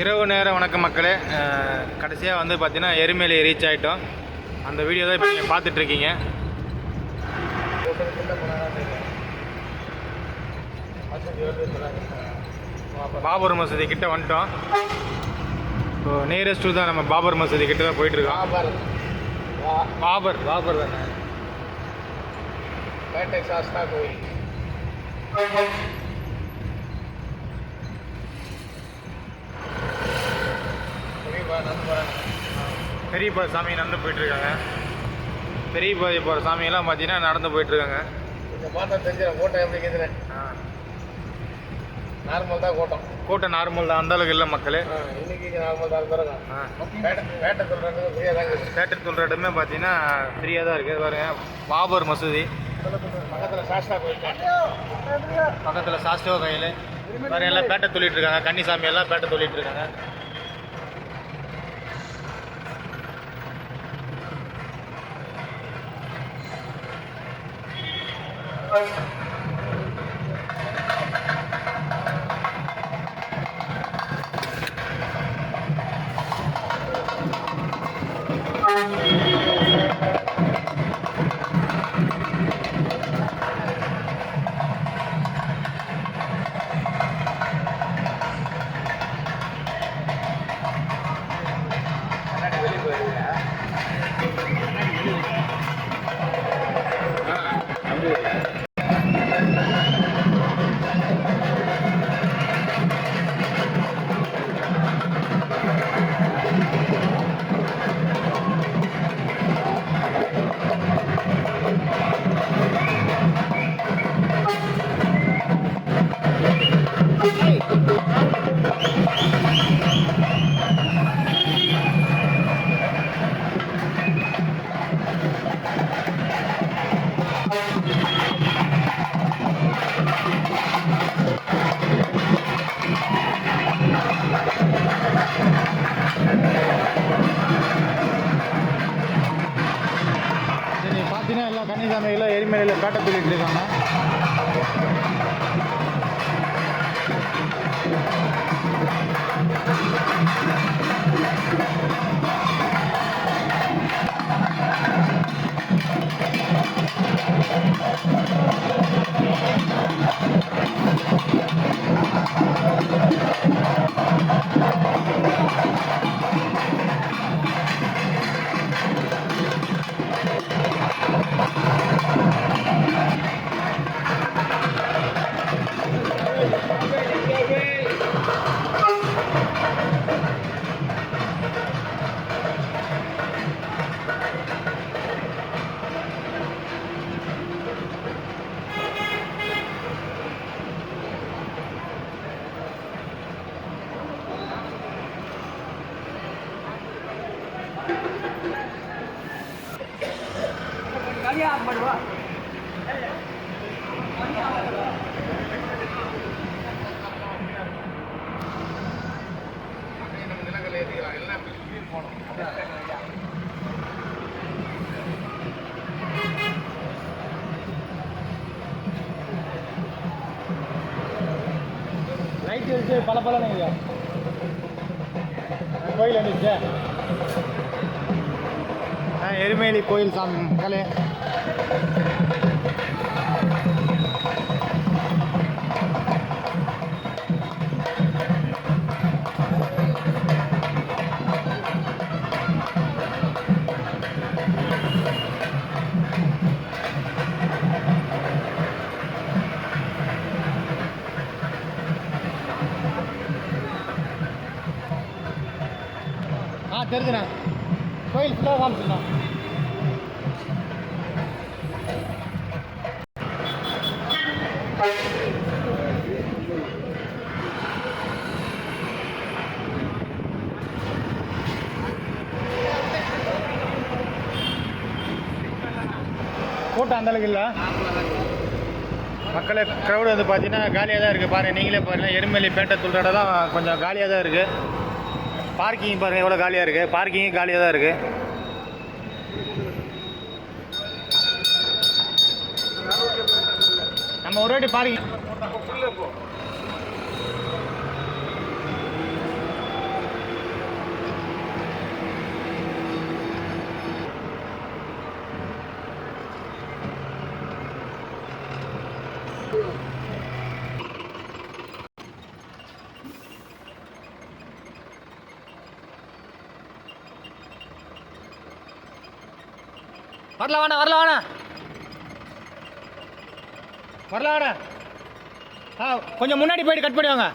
இரவு நேர வணக்கம் மக்களே. கடைசியாக வந்து பார்த்தீங்கன்னா எருமேலி ரீச் ஆகிட்டோம் அந்த வீடியோ தான் இப்போ நீங்கள் பார்த்துட்ருக்கீங்க. பாபர் மசூதி கிட்ட வந்துட்டோம். இப்போ நியரஸ்ட் தான் நம்ம பாபர் மசூதி கிட்ட தான் போயிட்டுருக்கோம் பாபர். பாபர் தானே? பேட்டை சாஸ்தா கோயில். போகிறாங்க பெரியப்பா சாமி நடந்து போயிட்டுருக்காங்க. பெரியப்பா போகிற சாமியெல்லாம் பார்த்தீங்கன்னா நடந்து போயிட்டுருக்காங்க. இந்த பார்த்தா தெரிஞ்சிடும் கூட்டம் எப்படி இருக்குதுன்னு நார்மல் தான் கூட்டம் கூட்டம் நார்மல் தான். அந்த அளவுக்கு இல்லை மக்களே. இன்னைக்கு நார்மல் தான் பேட்டை பேட்டை சொல்கிறது ஃப்ரீயாக தான் இருக்குது. தேட்டர் சொல்கிற இடமே பார்த்தீங்கன்னா ஃப்ரீயாக தான் இருக்குது. பாருங்க பாபர் மசூதி. பக்கத்தில் சாஸ்தா கோயில். பக்கத்தில் சாஸ்டோ கையில். வேறு எல்லாம் பேட்டை சொல்லிட்டு இருக்காங்க. கன்னிசாமி எல்லாம் பேட்டை சொல்லிட்டு இருக்காங்க. கன்னிசாமியில் எரிமலையில் பேட்டை சொல்லிட்டு இருக்காங்க நம்ம பல பல கோயில் வந்துச்சு? எருமேலி கோயில் சாமி மக்களே ஆ கோயில் ஃபுல்லாக காமிச்சிடலாம் கூட்டம் அந்தளவுக்கு இல்லை. மக்களை க்ரௌடு வந்து பார்த்தீங்கன்னா காலியாக தான் இருக்குது பாருங்கள் நீங்களே பாருங்கள் எருமலி பேட்டை துள்ளாட தான் கொஞ்சம் காலியாக தான் இருக்குது பார்க்கிங் பாருங்கள் எவ்வளோ காலியாக இருக்குது பார்க்கிங்கும் காலியாக தான் இருக்குது நீங்கள் ஒரு பாருங்க. வரல வாணா வரல வாணா. வரலாடா ஆ கொஞ்சம் முன்னாடி போயிட்டு கட் பண்ணி வாங்க